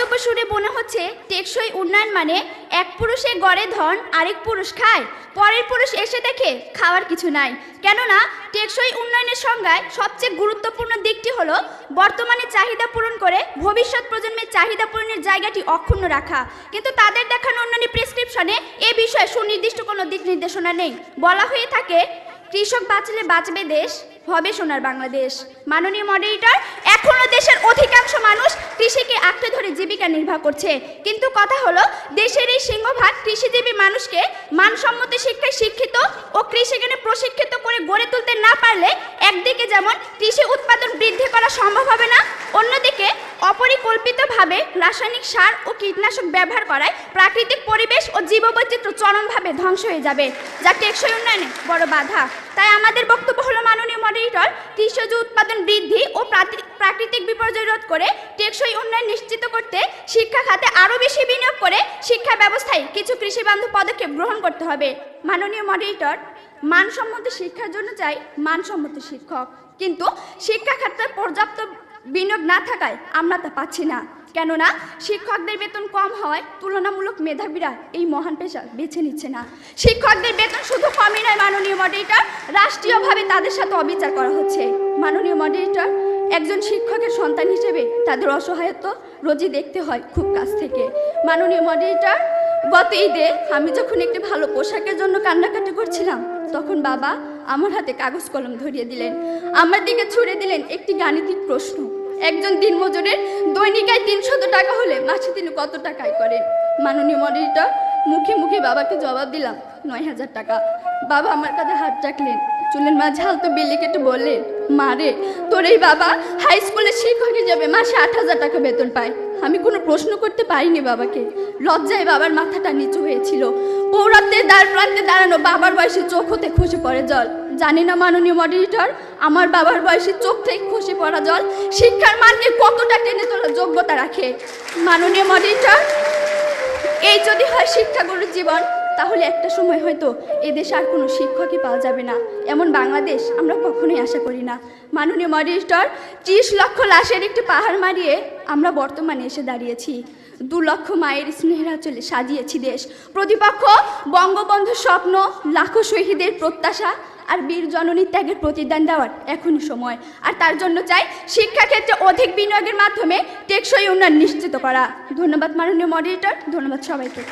বক্তব্য শুনে মনে হচ্ছে টেকসই উন্নয়ন মানে এক পুরুষে গড়ে ধন আরেক পুরুষ খায়, পরের পুরুষ এসে দেখে খাওয়ার কিছু নাই। কেননা টেকসই উন্নয়নের সংজ্ঞায় সবচেয়ে গুরুত্বপূর্ণ দিকটি হলো বর্তমানে চাহিদা পূরণ করে ভবিষ্যৎ প্রজন্মের চাহিদা পূরণের জায়গাটি অক্ষুণ্ণ রাখা। কিন্তু তাদের দেখানো অন্যান্য প্রেসক্রিপশনে এ বিষয়ে সুনির্দিষ্ট কোনো দিক নির্দেশনা নেই। বলা হয়ে থাকে, কৃষক বাঁচলে বাঁচবে দেশ হবে সোনার বাংলাদেশ। মাননীয় মডারেটর এখনও দেশের অধিকাংশ মানুষ কৃষিকে আঁকড়ে ধরে জীবিকা নির্বাহ করছে। কিন্তু কথা হলো, দেশের এই সিংহভাগ কৃষিজীবী মানুষকে মানসম্মত শিক্ষায় শিক্ষিত ও কৃষিজ্ঞানে প্রশিক্ষিত করে গড়ে তুলতে না পারলে একদিকে যেমন কৃষি উৎপাদন বৃদ্ধি করা সম্ভব হবে না অপরিকল্পিতভাবে রাসায়নিক সার ও কীটনাশক ব্যবহার করায় প্রাকৃতিক পরিবেশ ও জীববৈচিত্র্য চরমভাবে ধ্বংস হয়ে যাবে, যা টেকসই উন্নয়নে বড় বাধা। তাই আমাদের বক্তব্য হলো মাননীয় মডারেটর কৃষিজ উৎপাদন বৃদ্ধি ও প্রাকৃতিক বিপর্যয় রোধ করে টেকসই উন্নয়ন নিশ্চিত করতে শিক্ষা খাতে আরও বেশি বিনিয়োগ করে শিক্ষা ব্যবস্থায় কিছু কৃষি বান্ধব পদক্ষেপ গ্রহণ করতে হবে। মাননীয় মডারেটর, মানসম্মত শিক্ষার জন্য চাই মানসম্মত শিক্ষক। কিন্তু শিক্ষা খাতে পর্যাপ্ত বিনিয়োগ না থাকায় আমরা তা পাচ্ছি না। কেননা শিক্ষকদের বেতন কম হওয়ায় তুলনামূলক মেধাবীরা এই মহান পেশা বেছে নিচ্ছে না। শিক্ষকদের বেতন শুধু কমই নয়, মাননীয় মডারেটর রাষ্ট্রীয়ভাবে তাদের সাথে অবিচার করা হচ্ছে। মাননীয় মডারেটর একজন শিক্ষকের সন্তান হিসেবে তাদের অসহায়ত্ব রোজই দেখতে হয় খুব কাছ থেকে। মাননীয় মডারেটর গত ঈদে আমি যখন একটি ভালো পোশাকের জন্য কান্নাকাটি করছিলাম, তখন বাবা আমার হাতে কাগজ কলম ধরিয়ে দিলেন। আমার দিকে ছুড়ে দিলেন একটি গাণিতিক প্রশ্ন। একজন দিনমজুরের দৈনিক আয় তিনশত টাকা হলে মাসে তিনি কত টাকায় করেন? মাননীয় মডারেটর মুখে মুখে বাবাকে জবাব দিলাম, নয় হাজার টাকা। বাবা আমার কাছে হাত রাখলেন, চুলের মাঝে হালতো বিল্লি কেটে বললেন মারে তোর এই বাবা হাই স্কুলের শিক্ষক হিসেবে মাসে আট হাজার টাকা বেতন পায়। আমি কোনো প্রশ্ন করতে পারিনি বাবাকে। লজ্জায় বাবার মাথাটা নিচু হয়েছিল। পৌরত্বের দ্বার প্রান্তে দাঁড়ানো বাবার বয়সে চোখ হতে খসে পড়ে জল। জানি না মাননীয় মডারেটর, আমার বাবার বয়সে চোখ থেকে খসে পড়া জল শিক্ষার মানকে কতটা টেনে তোলার যোগ্যতা রাখে? মাননীয় মডিটর এই যদি হয় শিক্ষাগুরুর জীবন তাহলে একটা সময় হয়তো এদেশে আর কোনো শিক্ষকই পাওয়া যাবে না। এমন বাংলাদেশ আমরা কখনোই আশা করি না। মাননীয় মডারেটর ত্রিশ লক্ষ লাশের একটি পাহাড় মারিয়ে আমরা বর্তমানে এসে দাঁড়িয়েছি। দু লক্ষ মায়ের স্নেহরা চলে সাজিয়েছি দেশ। প্রতিপক্ষ, বঙ্গবন্ধুর স্বপ্ন, লাখো শহীদের প্রত্যাশা আর বীর জননী ত্যাগের প্রতিদান দেওয়ার এখনই সময়। আর তার জন্য চাই শিক্ষাক্ষেত্রে অধিক বিনিয়োগের মাধ্যমে টেকসই উন্নয়ন নিশ্চিত করা। ধন্যবাদ মাননীয় মডারেটর ধন্যবাদ সবাইকে।